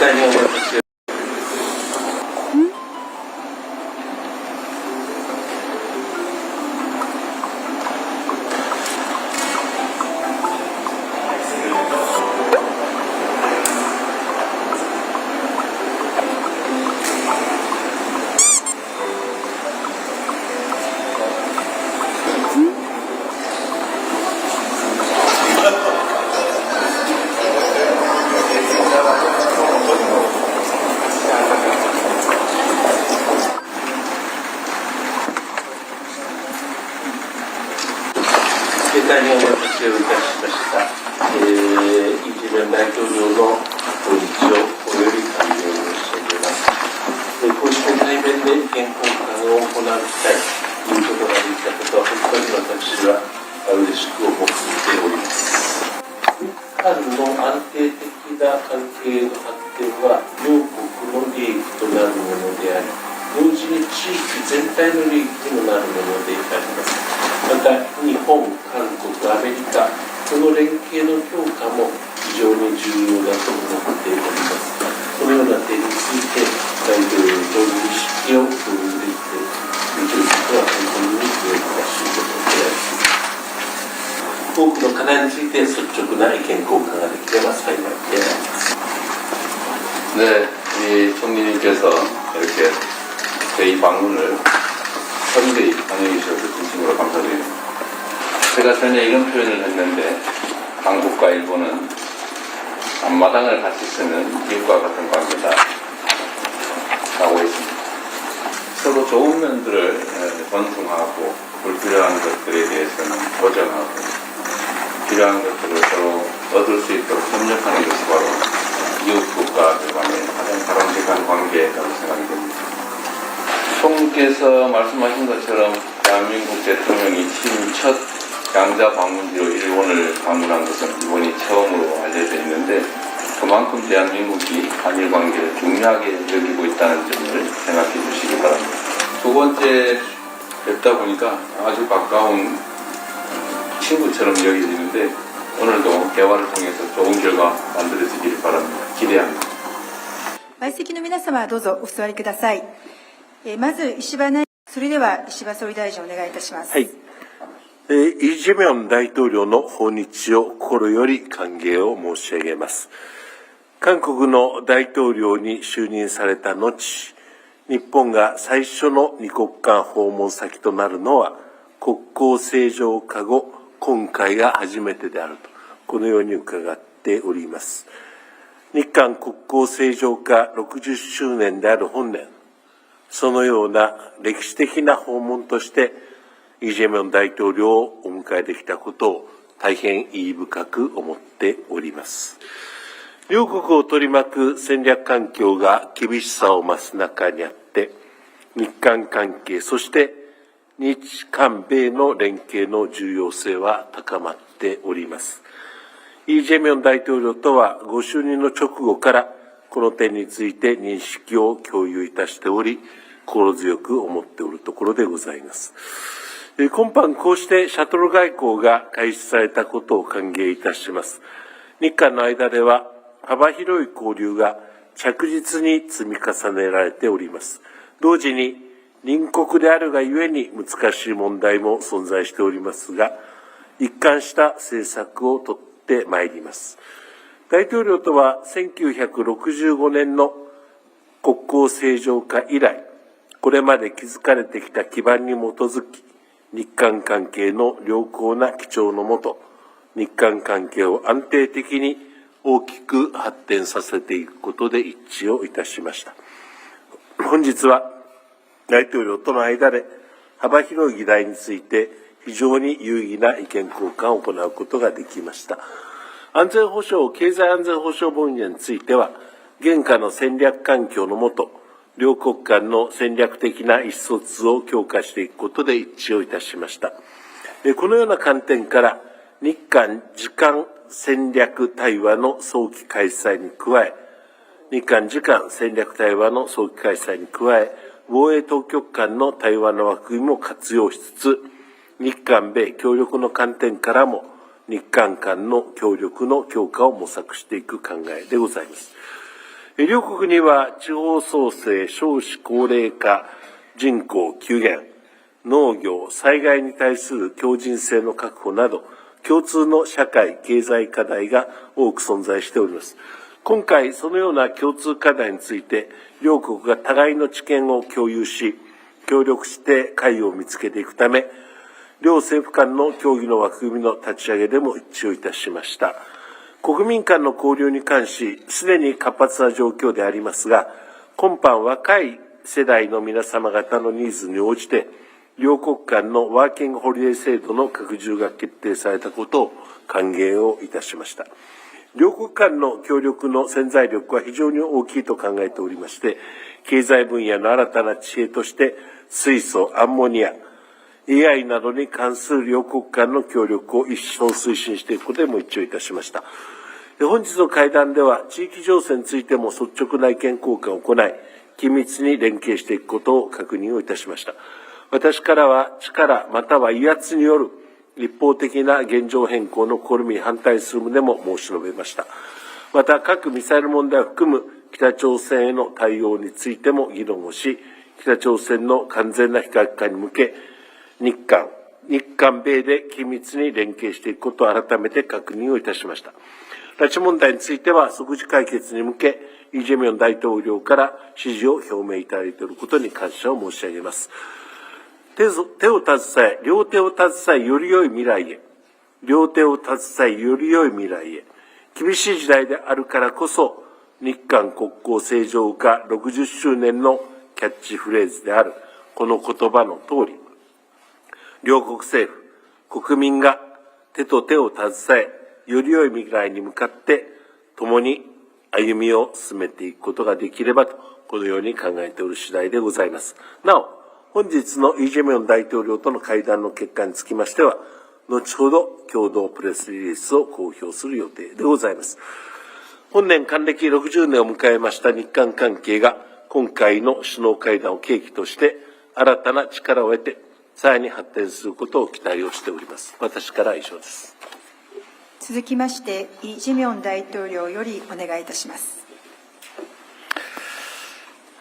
概念安定的な関係の発展は両国の利益となるものであり同時に地域全体の利益にもなるものでありますまた日本、韓国、アメリカこの連携の強化も非常に重要だと思っておりますこのような点について大統領と認識を共有できていることは本当に良いしいことであります多くの課題について率直な意見交換ができれば。 네, 이 총리님께서 이렇게 저희 방문을 선대히 환영해 주셔서 진심으로 감사드립니다. 제가 전에 이런 표현을 했는데 한국과 일본은 앞마당을 같이 쓰는 이웃과 같은 관계다 라고 했습니다. 서로 좋은 면들을 에, 존중하고 불필요한 것들에 대해서는 보정하고 필요한 것들을 서로 얻을 수 있도록 협력하는 것이 바로 이웃 국 가들 간의 가장 바람직한 관계라고 생각이 됩니다. 총께서 말씀하신 것처럼 대한민국 대통령이 취임 첫 양자 방문지로 일본을 방문한 것은 이번이 처음으로 알려져 있는데 그만큼 대한민국이 한일 관계를 중요하게 여기고 있다는 점을 생각해 주시기 바랍니다. 두 번째 뵙다 보니까 아주 가까운 친구처럼 여겨지는데 오늘도 대화를 통해서 좋은 결과 の皆様、どうぞお座りください。えーまず、石破内それでは石破総理大臣お願いいたします。はい。えーイ・ジェミョン大統領の訪日を心より歓迎を申し上げます。韓国の大統領に就任された後、日本が最初の二国間訪問先となるのは、国交正常化後、今回が初めてであると、このように伺っております。日韓国交正常化60周年である本年、そのような歴史的な訪問として、イ・ジェミョン大統領をお迎えできたことを大変意義深く思っております。両国を取り巻く戦略環境が厳しさを増す中にあって、日韓関係、そして日韓米の連携の重要性は高まっております。イ・ジェミョン大統領とはご就任の直後からこの点について認識を共有いたしており、心強く思っておるところでございます。今般こうしてシャトル外交が開始されたことを歓迎いたします。日韓の間では幅広い交流が着実に積み重ねられております。同時に隣国であるがゆえに難しい問題も存在しておりますが、一貫した政策をとってまいります。大統領とは1965年の国交正常化以来、これまで築かれてきた基盤に基づき、日韓関係の良好な基調のもと、日韓関係を安定的に大きく発展させていくことで一致をいたしました。本日は大統領との間で幅広い議題について非常に有意義な意見交換を行うことができました。安全保障、経済安全保障分野については、現下の戦略環境のもと、両国間の戦略的な意思疎通を強化していくことで一致をいたしました。えこのような観点から、日韓時間戦略対話の早期開催に加え、日韓時間戦略対話の早期開催に加え、防衛当局間の対話の枠組みも活用しつつ、日韓米協力の観点からも、日韓間の協力の強化を模索していく考えでございます。両国には地方創生、少子高齢化、人口急減、農業、災害に対する強靭性の確保など、共通の社会、経済課題が多く存在しております。今回、そのような共通課題について、両国が互いの知見を共有し、協力して解を見つけていくため、両政府間の協議の枠組みの立ち上げでも一致をいたしました。国民間の交流に関し、すでに活発な状況でありますが、今般若い世代の皆様方のニーズに応じて、両国間のワーキングホリデー制度の拡充が決定されたことを歓迎をいたしました。両国間の協力の潜在力は非常に大きいと考えておりまして、経済分野の新たな知恵として、水素、アンモニア、AI などに関する両国間の協力を一層推進していくことでも一致をいたしました。本日の会談では、地域情勢についても率直な意見交換を行い、緊密に連携していくことを確認をいたしました。私からは力または威圧による一方的な現状変更の試みに反対する旨も申し述べました。また、核・ミサイル問題を含む北朝鮮への対応についても議論をし、北朝鮮の完全な非核化に向け、日韓、日韓米で緊密に連携していくことを改めて確認をいたしました。拉致問題については即時解決に向け、イ・ジェミョン大統領から支持を表明いただいていることに感謝を申し上げます。手を手を携え、両手を携え、より良い未来へ。両手を携え、より良い未来へ。厳しい時代であるからこそ、日韓国交正常化60周年のキャッチフレーズである、この言葉の通り、両国政府、国民が手と手を携え、より良い未来に向かって共に歩みを進めていくことができればと、このように考えておる次第でございます。なお、本日のイ・ジェミョン大統領との会談の結果につきましては、後ほど共同プレスリリースを公表する予定でございます。本年還暦60年を迎えました日韓関係が今回の首脳会談を契機として新たな力を得てさらに発展することを期待をしております。私からは以上です。続きまして、イ・ジェミョン大統領よりお願いいたします。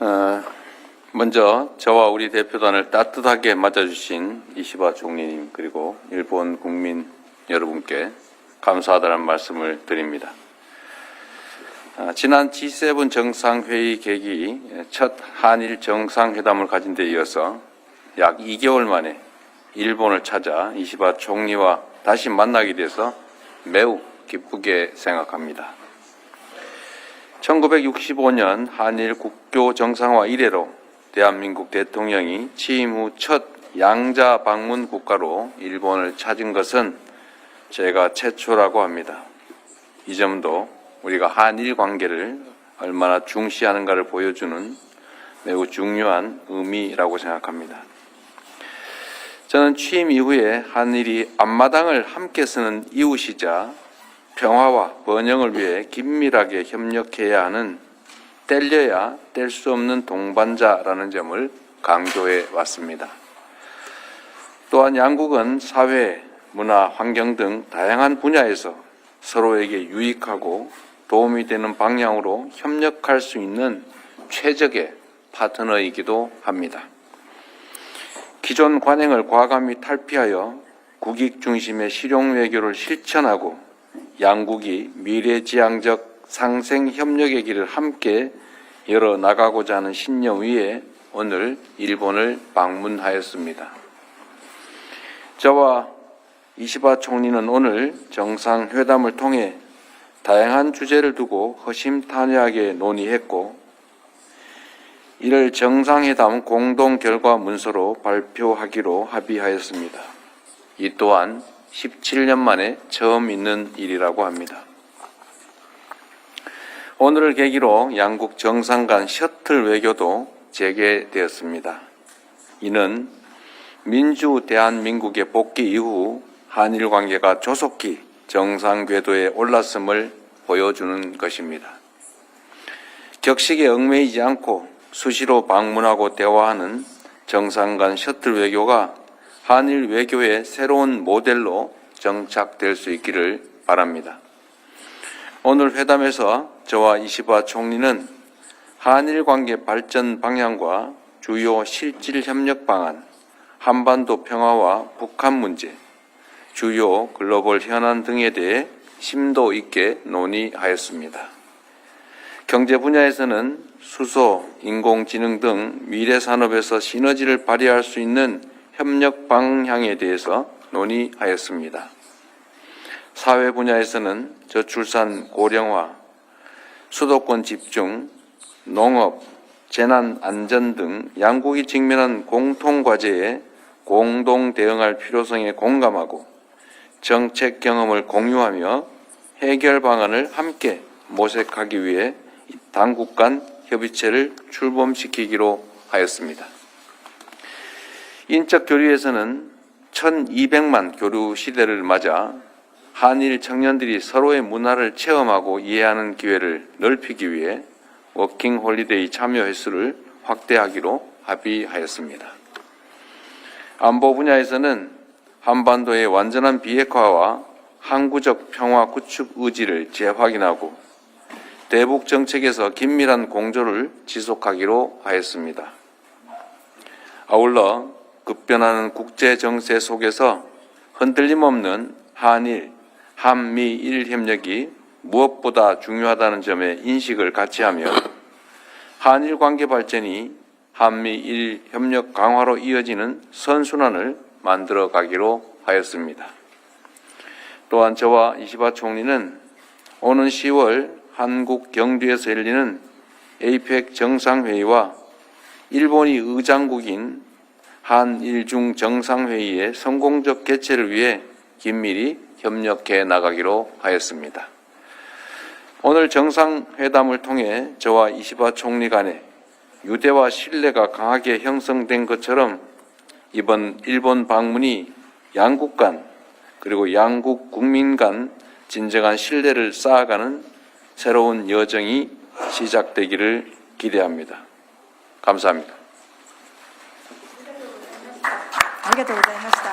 어, 먼저 저와 우리 대표단을 따뜻하게 맞아주신 이시바 총리님 그리고 일본 국민 여러분께 감사하다는 말씀을 드립니다. 아, 지난 G7 정상회의 계기 첫 한일 정상회담을 가진 데 이어서 약 2개월 만에 일본을 찾아 이시바 총리와 다시 만나게 돼서 매우 기쁘게 생각합니다. 1965년 한일 국교 정상화 이래로 대한민국 대통령이 취임 후 첫 양자 방문 국가로 일본을 찾은 것은 제가 최초라고 합니다. 이 점도 우리가 한일 관계를 얼마나 중시하는가를 보여주는 매우 중요한 의미라고 생각합니다. 저는 취임 이후에 한일이 앞마당을 함께 쓰는 이웃이자 평화와 번영을 위해 긴밀하게 협력해야 하는 뗄려야 뗄 수 없는 동반자라는 점을 강조해 왔습니다. 또한 양국은 사회, 문화, 환경 등 다양한 분야에서 서로에게 유익하고 도움이 되는 방향으로 협력할 수 있는 최적의 파트너이기도 합니다. 기존 관행을 과감히 탈피하여 국익 중심의 실용 외교를 실천하고 양국이 미래지향적 상생 협력의 길을 함께 열어 나가고자 하는 신념 위에 오늘 일본을 방문하였습니다. 저와 이시바 총리는 오늘 정상회담을 통해 다양한 주제를 두고 허심탄회하게 논의했고 이를 정상회담 공동 결과 문서로 발표하기로 합의하였습니다. 이 또한 17년 만에 처음 있는 일이라고 합니다. 오늘을 계기로 양국 정상 간 셔틀 외교도 재개되었습니다. 이는 민주 대한민국의 복귀 이후 한일 관계가 조속히 정상 궤도에 올랐음을 보여주는 것입니다. 격식에 얽매이지 않고 수시로 방문하고 대화하는 정상 간 셔틀 외교가 한일 외교의 새로운 모델로 정착될 수 있기를 바랍니다. 오늘 회담에서 저와 이시바 총리는 한일 관계 발전 방향과 주요 실질 협력 방안, 한반도 평화와 북한 문제, 주요 글로벌 현안 등에 대해 심도 있게 논의하였습니다. 경제 분야에서는 수소, 인공지능 등 미래 산업에서 시너지를 발휘할 수 있는 협력 방향에 대해서 논의하였습니다. 사회 분야에서는 저출산 고령화, 수도권 집중, 농업, 재난 안전 등 양국이 직면한 공통 과제에 공동 대응할 필요성에 공감하고 정책 경험을 공유하며 해결 방안을 함께 모색하기 위해 당국 간 협의체를 출범시키기로 하였습니다. 인적 교류에서는 1200만 교류 시대를 맞아 한일 청년들이 서로의 문화를 체험하고 이해하는 기회를 넓히기 위해 워킹 홀리데이 참여 횟수를 확대하기로 합의하였습니다. 안보 분야에서는 한반도의 완전한 비핵화와 항구적 평화 구축 의지를 재확인하고 대북 정책에서 긴밀한 공조를 지속하기로 하였습니다. 아울러 급변하는 국제 정세 속에서 흔들림 없는 한일, 한미일 협력이 무엇보다 중요하다는 점에 인식을 같이 하며 한일 관계 발전이 한미일 협력 강화로 이어지는 선순환을 만들어 가기로 하였습니다. 또한 저와 이시바 총리는 오는 10월 한국 경주에서 열리는 에이펙 정상회의와 일본이 의장국인 한일중 정상회의의 성공적 개최를 위해 긴밀히 협력해 나가기로 하였습니다. 오늘 정상회담을 통해 저와 이시바 총리 간의 유대와 신뢰가 강하게 형성된 것처럼 이번 일본 방문이 양국 간 그리고 양국 국민 간 진정한 신뢰를 쌓아가는 새로운 여정이 시작되기를 기대합니다. 감사합니다. ありがとうございました。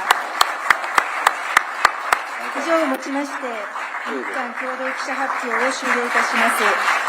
以上をもちまして、日韓共同記者発表を終了いたします。